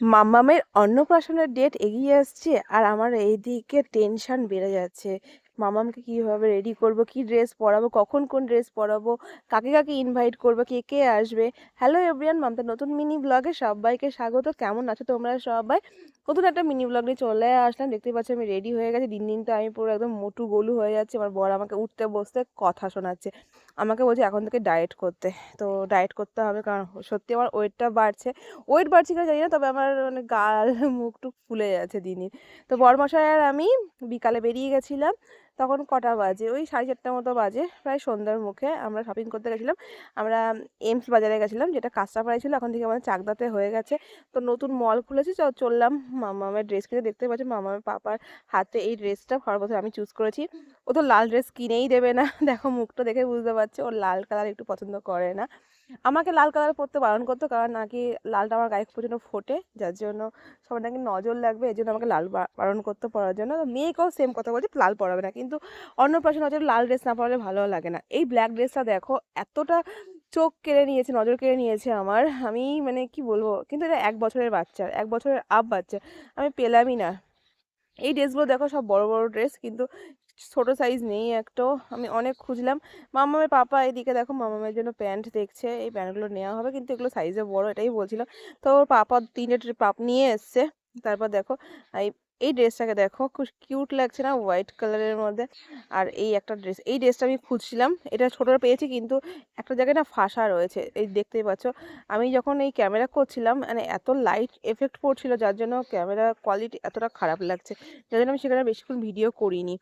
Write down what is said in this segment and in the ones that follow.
মাম্মামের অন্নপ্রাশনের date এগিয়ে আসছে আর আমার এই দিকে টেনশান বেড়ে যাচ্ছে। মামামকে কীভাবে রেডি করব, কি ড্রেস পরাবো, কখন কোন ড্রেস পরাবো, কাকে কাকে ইনভাইট করব, কে কে আসবে? হ্যালো এভরিয়ান মামতা নতুন মিনি ব্লগে সবাইকে স্বাগত। কেমন আছো তোমরা সবাই? নতুন একটা মিনি ব্লগ নিয়ে চলে আসলাম। দেখতে পাচ্ছি আমি রেডি হয়ে গেছি। দিন দিন তো আমি পুরো একদম মোটু গোলু হয়ে যাচ্ছে। আমার বর আমাকে উঠতে বসতে কথা শোনাচ্ছে। আমাকে বলছে এখন থেকে ডায়েট করতে। তো ডায়েট করতে হবে কারণ সত্যি আমার ওয়েটটা বাড়ছে। ওয়েট বাড়ছে কিনা জানি না, তবে আমার মানে গাল, মুখ টুক ফুলে যাচ্ছে দিন দিন। তো বরমশাই আর আমি বিকালে বেরিয়ে গেছিলাম। তখন কটা বাজে? ওই সাড়ে চারটার মতো বাজে, প্রায় সন্ধ্যার মুখে আমরা শপিং করতে গেছিলাম। আমরা এমস বাজারে গেছিলাম, যেটা কাঁচরাপাড়ায় ছিল, এখন থেকে আমাদের চাকদাতে হয়ে গেছে। তো নতুন মল খুলেছে চললাম। মামামের ড্রেস কিনে দেখতে পাচ্ছি মামা মামামের পাপার হাতে এই ড্রেসটা সর্বপ্রথম আমি চুজ করেছি। ও তো লাল ড্রেস কিনেই দেবে না। দেখো মুখটা দেখে বুঝতে পারছে ও লাল কালার একটু পছন্দ করে না। আমাকে লাল কালার পরতে বারণ করতো, কারণ নাকি লালটা আমার গায়ে প্রচণ্ড ফোটে, যার জন্য সবার নাকি নজর লাগবে, এই জন্য আমাকে লাল বারণ করতে পরার জন্য। মেয়েকেও সেম কথা বলছে, লাল পরাবে না। কিন্তু অন্নপ্রাশন নজর লাল ড্রেস না পরলে ভালো লাগে না। এই ব্ল্যাক ড্রেসটা দেখো, এতটা চোখ কেড়ে নিয়েছে, নজর কেড়ে নিয়েছে আমার। আমি মানে কি বলব? কিন্তু এটা এক বছরের বাচ্চা, এক বছরের আপ বাচ্চা। আমি পেলামই না। এই ড্রেসগুলো দেখো সব বড় বড় ড্রেস কিন্তু ছোট সাইজ নেই একটাও আমি অনেক খুঁজলাম। মামামের পাপা এদিকে দেখো, মামামের জন্য প্যান্ট দেখছে, এই প্যান্টগুলো নেওয়া হবে, কিন্তু এগুলো সাইজে বড়, এটাই বলছিল। তো ওর পাপা তিনটে পাপ নিয়ে এসছে। তারপর দেখো এই এই ড্রেসটাকে দেখো খুব কিউট লাগছে না হোয়াইট কালারের মধ্যে। আর এই একটা ড্রেস, এই ড্রেসটা আমি খুঁজছিলাম, এটা ছোটোটা পেয়েছি, কিন্তু একটা জায়গায় না ফাঁসা রয়েছে, এই দেখতেই পাচ্ছ। আমি যখন এই ক্যামেরা করছিলাম মানে এত লাইট এফেক্ট পড়ছিল, যার জন্য ক্যামেরা কোয়ালিটি এতটা খারাপ লাগছে, যার জন্য আমি সেখানে বেশিক্ষণ ভিডিও করিনি।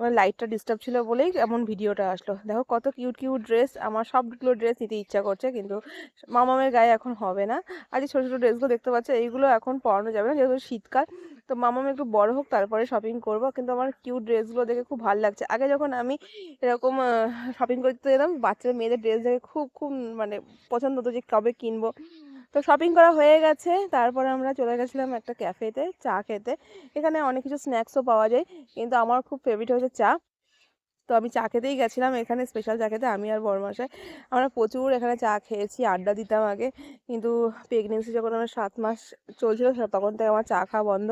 আমার লাইটটা ডিস্টার্ব ছিল বলেই এমন ভিডিওটা আসলো। দেখো কত কিউট কিউট ড্রেস আমার সবগুলো ড্রেস নিতে ইচ্ছা করছে, কিন্তু মামামের গায়ে এখন হবে না। আর যে ছোটো ছোটো ড্রেসগুলো দেখতে পাচ্ছ, এইগুলো এখন পরানো যাবে না, যেহেতু শীতকাল। তো মামাম একটু বড় হোক, তারপরে শপিং করব, কিন্তু আমার কিউট ড্রেসগুলো দেখে খুব ভালো লাগছে। আগে যখন আমি এরকম শপিং করতে যেতাম, বাচ্চাদের, মেয়েদের ড্রেস দেখে খুব খুব মানে পছন্দ হতো যে কবে কিনবো। তো শপিং করা হয়ে গেছে। তারপরে আমরা চলে গেছিলাম একটা ক্যাফেতে চা খেতে। এখানে অনেক কিছু স্ন্যাক্সও পাওয়া যায়, কিন্তু আমার খুব ফেভারিট হচ্ছে চা। তো আমি চা খেতেই গেছিলাম, এখানে স্পেশাল চা খেতে আমি আর বরমাসায় আমরা প্রচুর এখানে চা খেয়েছি, আড্ডা দিতাম আগে। কিন্তু প্রেগনেন্সি যখন আমার সাত মাস চলছিল, তখন থেকে আমার চা খাওয়া বন্ধ।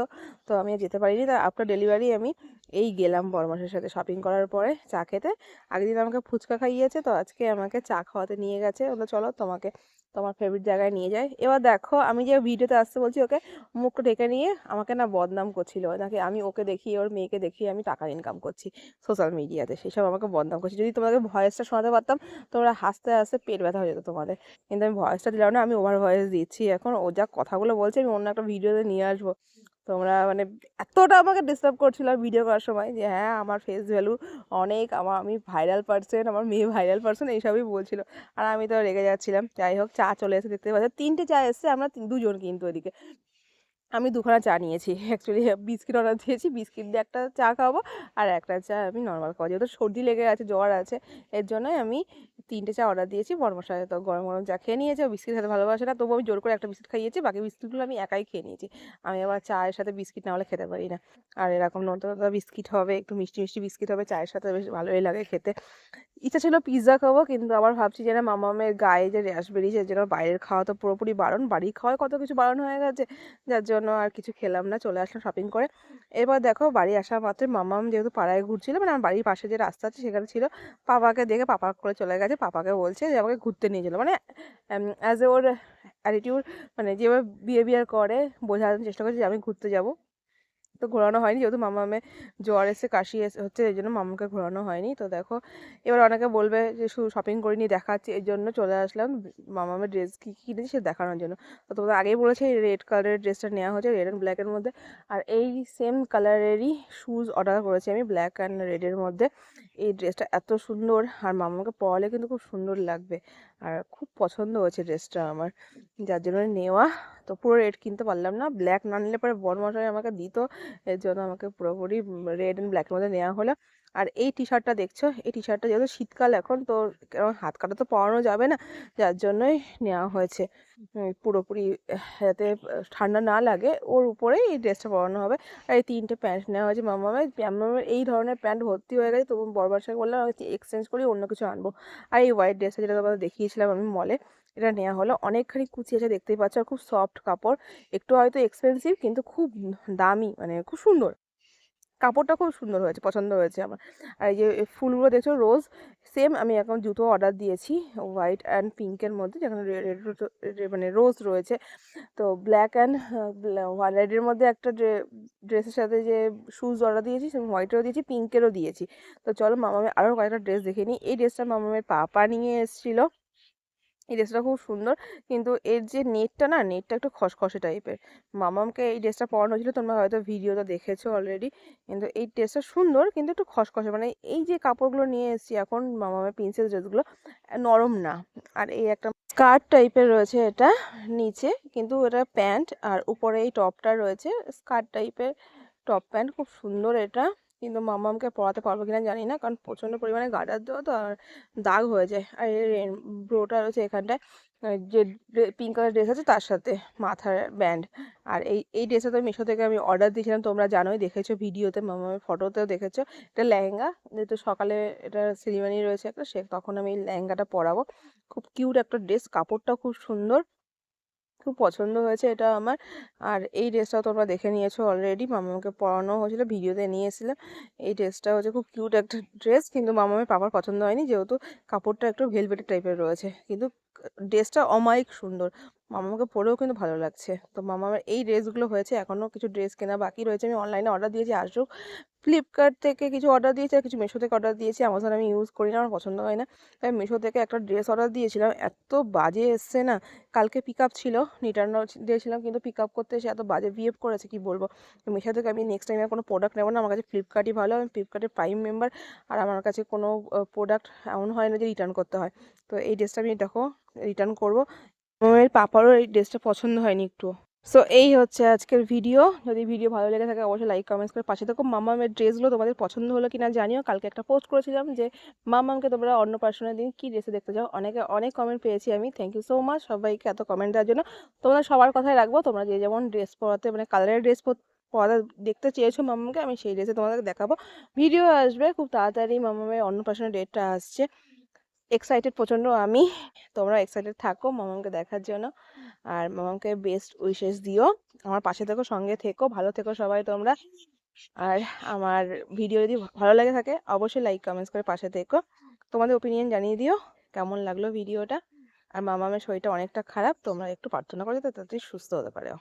তো আমি যেতে পারিনি তার আফটার ডেলিভারি আমি এই গেলাম বরমাসের সাথে শপিং করার পরে চা খেতে। আগের দিন আমাকে ফুচকা খাইয়েছে, তো আজকে আমাকে চা খাওয়াতে নিয়ে গেছে। বলল, চলো তোমাকে, তোমার ফেভারিট জায়গায় নিয়ে যায় এবার দেখো, আমি যে ভিডিওতে আসতে বলছি, ওকে মুখটা ঢেকে নিয়ে আমাকে না বদনাম করছিল। নাকি আমি ওকে দেখিয়ে ওর মেয়েকে দেখিয়ে আমি টাকা ইনকাম করছি সোশ্যাল মিডিয়াতে সেসব আমাকে বদনাম করছি। যদি তোমাকে ভয়েসটা শোনাতে পারতাম, তোমরা হাসতে হাসতে পেট ব্যথা হয়ে যেত তোমাদের। কিন্তু আমি ভয়েসটা দিলাম না, আমি ওভার ভয়েস দিচ্ছি। এখন ও যা কথাগুলো বলছে, আমি অন্য একটা ভিডিওতে নিয়ে আসব। তোমরা মানে এতটা আমাকে ডিস্টার্ব করছিল ভিডিও করার সময় যে হ্যাঁ আমার ফেস ভ্যালু অনেক, আমার, আমি ভাইরাল পার্সন আমার মেয়ে ভাইরাল পার্সন এইসবই বলছিল। আর আমি তো রেগে যাচ্ছিলাম। যাই হোক, চা চলে এসে দেখতে পাচ্ছি? তিনটে চা এসছে, আমরা দুজন কিন্তু এদিকে আমি দুখানা চা নিয়েছি। অ্যাকচুয়ালি বিস্কিট অর্ডার দিয়েছি। বিস্কিট দিয়ে একটা চা খাব, আর একটা চা আমি নর্মাল খাব। যেহেতু সর্দি লেগে আছে, জ্বর আছে, এর জন্যই আমি তিনটে চা অর্ডার দিয়েছি। বর্মশায় তো গরম গরম চা খেয়ে নিয়েছে, ও বিস্কিট খেতে ভালোবাসে না তবু আমি জোর করে একটা বিস্কিট খাইয়েছি, বাকি বিস্কিটগুলো আমি একাই খেয়ে নিয়েছি। আমি আবার চায়ের সাথে বিস্কিট না হলে খেতে পারি না। আর এরকম নতুন বিস্কিট হবে, একটু মিষ্টি মিষ্টি বিস্কিট হবে, চায়ের সাথে বেশ ভালোই লাগে খেতে। ইচ্ছা ছিল পিৎজা খাব, কিন্তু আবার ভাবছি যে না, মামামের গায়ে যে র্যাশ বেরিয়েছে জন্য বাইরের খাওয়া তো পুরোপুরি বারণ। বাড়ির খাওয়ায় কত কিছু বারণ হয়ে গেছে, যার জন্য আর কিছু খেলাম না, চলে আসলাম শপিং করে। এবার দেখো, বাড়ি আসা মাত্র, মামাম যেহেতু পাড়ায় ঘুরছিল মানে আমার বাড়ির পাশে যে রাস্তা আছে, সেখানে ছিল। পাপাকে দেখে পাপা করে চলে গেছে, পাপাকে বলছে যে আমাকে ঘুরতে নিয়ে চলো। মানে অ্যাজ এ ওর অ্যাটিটিউড মানে যেভাবে বিহেভিয়ার করে, বোঝানোর চেষ্টা করছে যে আমি ঘুরতে যাব। তো ঘোরানো হয়নি যেহেতু মামা মামামে জ্বর এসে কাশি এসে, হচ্ছে এই জন্য মামাকে ঘোরানো হয়নি। তো দেখো, এবার অনেকে বলবে যে শুধু শপিং করিনি, দেখাচ্ছি, এই জন্য চলে আসলাম। মামা মামামের ড্রেস কী কী কিনেছি সে দেখানোর জন্য। তো তোমাদের আগেই বলেছে রেড কালারের ড্রেসটা নেওয়া হয়েছে রেড অ্যান্ড ব্ল্যাকের মধ্যে। আর এই সেম কালারেরই শ্যুজ অর্ডার করেছি আমি ব্ল্যাক অ্যান্ড রেডের মধ্যে। এই ড্রেসটা এত সুন্দর, আর মামাকে পরালে কিন্তু খুব সুন্দর লাগবে। আর খুব পছন্দ হয়েছে ড্রেসটা আমার, যার জন্য নেওয়া তো পুরো রেড কিনতে পারলাম না। ব্ল্যাক না নিলে পরে বড়মশাই আমাকে দিত, এর জন্য আমাকে পুরোপুরি রেড অ্যান্ড ব্ল্যাকের মধ্যে নেওয়া হলো। আর এই টি শার্টটা দেখছ? এই টি শার্টটা যেহেতু শীতকাল এখন, তো কারণ হাত কাটা তো পরানো যাবে না, যার জন্যই নেওয়া হয়েছে। পুরোপুরি যাতে ঠান্ডা না লাগে, ওর উপরেই এই ড্রেসটা পরানো হবে। আর এই তিনটে প্যান্ট নেওয়া হয়েছে মামামের মামামের এই ধরনের প্যান্ট ভর্তি হয়ে গেছে, তবু বরবার সাথে বললাম আমি এক্সচেঞ্জ করি, অন্য কিছু আনব। আর এই হোয়াইট ড্রেসটা যেটা তোমাদের দেখিয়েছিলাম আমি মলে এটা নেওয়া হলো। অনেকখানি কুচি আছে, দেখতেই পাচ্ছ, আর খুব সফট কাপড়। একটু হয়তো এক্সপেন্সিভ কিন্তু খুব দামি মানে খুব সুন্দর। কাপড়টা খুব সুন্দর হয়েছে, পছন্দ হয়েছে আমার। আর এই যে ফুলগুলো দেখছ রোজ সেম আমি এখন জুতো অর্ডার দিয়েছি হোয়াইট অ্যান্ড পিঙ্কের মধ্যে, যেখানে রেড মানে রোজ রয়েছে। তো ব্ল্যাক অ্যান্ড রেডের মধ্যে একটা ড্রেসের সাথে যে শুজ অর্ডার দিয়েছি, সেম হোয়াইটেরও দিয়েছি পিঙ্কেরও দিয়েছি। তো চলো মামামের আরও কয়েকটা ড্রেস দেখে নিই। এই ড্রেসটা মামামের পাপা নিয়ে এসেছিল। এই ড্রেসটা খুব সুন্দর। কিন্তু এর যে নেটটা না, নেটটা একটু খসখসে টাইপের। মামামকে এই ড্রেসটা পরানো হয়েছিল তোমরা হয়তো ভিডিওটা দেখেছ অলরেডি কিন্তু এই ড্রেসটা সুন্দর, কিন্তু একটু খসখসে। মানে এই যে কাপড়গুলো নিয়ে এসেছি এখন মামামের প্রিন্সেস ড্রেসগুলো, নরম না। আর এই একটা স্কার্ট টাইপের রয়েছে এটা নিচে। কিন্তু এটা প্যান্ট আর উপরে এই টপটা রয়েছে, স্কার্ট টাইপের টপ প্যান্ট। খুব সুন্দর এটা। কিন্তু মামামকে পরাতে পারব কিনা জানি না। কারণ প্রচণ্ড পরিমাণে গার্ডার দেওয়া তো আর দাগ হয়ে যায়। আর এর ব্রোটা রয়েছে এখানটায়। যে পিঙ্ক কালার ড্রেস আছে তার সাথে মাথার ব্যান্ড। আর এই এই ড্রেসটা তো মিশো থেকে আমি অর্ডার দিয়েছিলাম, তোমরা জানোই, দেখেছ ভিডিওতে মামামের ফটোতেও দেখেছ। এটা লেহেঙ্গা, যেহেতু সকালে এটা সেরিমানি রয়েছে একটা, সে, তখন আমি এই লেহেঙ্গাটা পরাবো। খুব কিউট একটা ড্রেস, কাপড়টাও খুব সুন্দর। খুব পছন্দ হয়েছে এটা আমার। আর এই ড্রেসটাও তোমরা দেখে নিয়েছো অলরেডি মামাকে পরানো হয়েছিল ভিডিওতে নিয়ে এসেছিলাম। এই ড্রেসটা হচ্ছে খুব কিউট একটা ড্রেস কিন্তু মামামের পাপার পছন্দ হয়নি, যেহেতু কাপড়টা একটু ভেলভেটের টাইপের রয়েছে। কিন্তু ড্রেসটা অমায়িক সুন্দর। মামাকে পরেও কিন্তু ভালো লাগছে। তো মামার এই ড্রেসগুলো হয়েছে এখনও কিছু ড্রেস কেনা বাকি রয়েছে। আমি অনলাইনে অর্ডার দিয়েছি, আসুক। ফ্লিপকার্ট থেকে কিছু অর্ডার দিয়েছি আর কিছু মিশো থেকে অর্ডার দিয়েছি। আমাজন আমি ইউজ করি না, আমার পছন্দ হয় না। তাই মিশো থেকে একটা ড্রেস অর্ডার দিয়েছিলাম। এত বাজে এসছে না। কালকে পিক আপ ছিল রিটার্ন দিয়েছিলাম, কিন্তু পিক আপ করতে এসে এত বাজে বিহেভ করেছে, কি বলব? মিশো থেকে আমি নেক্সট টাইমে কোনো প্রোডাক্ট নেব না। আমার কাছে ফ্লিপকার্টই ভালো, আমি ফ্লিপকার্টের প্রাইম মেম্বার আর আমার কাছে কোনো প্রোডাক্ট এমন হয় না যে রিটার্ন করতে হয়। তো এই ড্রেসটা আমি দেখো রিটার্ন করব। আমার পাপারও এই ড্রেসটা পছন্দ হয়নি একটু সো এই হচ্ছে আজকের ভিডিও যদি ভিডিও ভালো লেগে থাকে, অবশ্যই লাইক কমেন্টস করে পাশে থাকো। মামামের ড্রেসগুলো তোমাদের পছন্দ হলো কিনা জানিও। কালকে একটা পোস্ট করেছিলাম যে, মামামকে তোমরা অন্য পার্সনের দিন কী ড্রেসে দেখতে চাও অনেকে, অনেক কমেন্ট পেয়েছি আমি। থ্যাংক ইউ সো মাচ সবাইকে এত কমেন্ট দেওয়ার জন্য। তোমরা সবার কথাই রাখব। তোমরা যে যেমন ড্রেস পরাতে মানে কালারের ড্রেস পরা দেখতে চেয়েছো মামামকে, আমি সেই ড্রেসে তোমাদেরকে দেখাবো। ভিডিও আসবে। খুব তাড়াতাড়ি মামামের অন্নপ্রাশনের ডেটটা আসছে। এক্সাইটেড প্রচণ্ড আমি। তোমরা এক্সাইটেড থাকো মামাকে দেখার জন্য। আর মামাকে বেস্ট উইশেস দিও। আমার পাশে থেকো, সঙ্গে থেকো, ভালো থেকো সবাই তোমরা। আর আমার ভিডিও যদি ভালো লাগে থাকে, অবশ্যই লাইক কমেন্টস করে পাশে থেকো। তোমাদের ওপিনিয়ন জানিয়ে দিও, কেমন লাগল ভিডিওটা আর মামামের শরীরটা অনেকটা খারাপ, তোমরা একটু প্রার্থনা করে যাতে তাড়াতাড়ি সুস্থ হতে পারো।